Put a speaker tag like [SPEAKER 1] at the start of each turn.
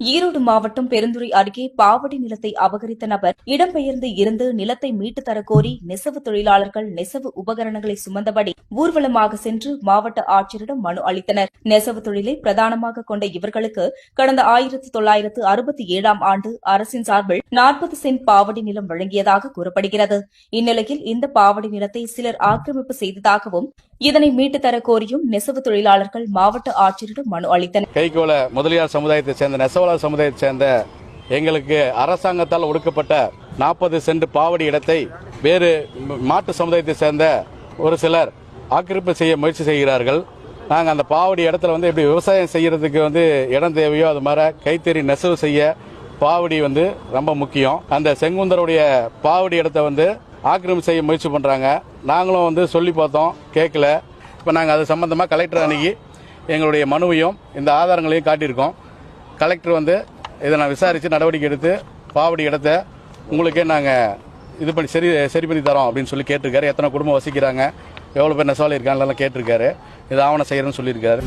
[SPEAKER 1] ஈரோடு மாவட்டம் பெருந்துறை அருகே பாவடி நிலத்தை அபகரித்த நபர் இடம்பெயர்ந்து இருந்து நிலத்தை மீட்டு தரக்கோரி நெசவு தொழிலாளர்கள் நெசவு உபகரணங்களை சுமந்தபடி ஊர்வலமாக சென்று மாவட்ட ஆட்சியரிடம் மனு அளித்தனர். நெசவு தொழிலை பிரதானமாக கொண்ட இவர்களுக்கு கடந்த ஆயிரத்து தொள்ளாயிரத்து அறுபத்தி ஏழாம் ஆண்டு அரசின் சார்பில் நாற்பது சென்ட் பாவடி நிலம் வழங்கியதாக கூறப்படுகிறது. இந்நிலையில் இந்த பாவடி நிலத்தை சிலர் ஆக்கிரமிப்பு செய்ததாகவும் இதனை மீட்டு தர கோரியும் நெசவு தொழிலாளர்கள் மாவட்ட ஆட்சியரிடம் மனு அளித்தனர்.
[SPEAKER 2] கைகோள முதலியார் சமுதாயத்தை சேர்ந்த நெசவாளர் சமுதாயத்தை சேர்ந்த எங்களுக்கு அரசாங்கத்தால் ஒடுக்கப்பட்ட நாற்பது சென்ட் பாவடி இடத்தை வேறு மாட்டு சமுதாயத்தை சேர்ந்த ஒரு சிலர் ஆக்கிரமிப்பு செய்ய முயற்சி செய்கிறார்கள். நாங்கள் அந்த பாவடி இடத்துல வந்து எப்படி விவசாயம் செய்யறதுக்கு வந்து இடம் தேவையோ அது மாதிரி கைத்தறி நெசவு செய்ய பாவடி வந்து ரொம்ப முக்கியம். அந்த செங்குந்தருடைய பாவடி இடத்த வந்து ஆக்கிரமிப்பு செய்ய முயற்சி பண்ணுறாங்க நாங்களும் வந்து சொல்லி பார்த்தோம் கேட்கல. இப்போ நாங்கள் அது சம்மந்தமாக கலெக்டர் அன்னைக்கு எங்களுடைய மனுவையும் இந்த ஆதாரங்களையும் காட்டியிருக்கோம். கலெக்டர் வந்து இதை நான் விசாரித்து நடவடிக்கை எடுத்து பாவடி இடத்த உங்களுக்கே நாங்கள் இது பண்ணி சரி சரி பண்ணி தரோம் அப்படின்னு சொல்லி கேட்டிருக்காரு. எத்தனை குடும்பம் வசிக்கிறாங்க எவ்வளோ பேர் நெசவாளி இருக்காங்கலாம் கேட்டிருக்காரு. இது ஆவணம் செய்கிறேன்னு சொல்லியிருக்காரு.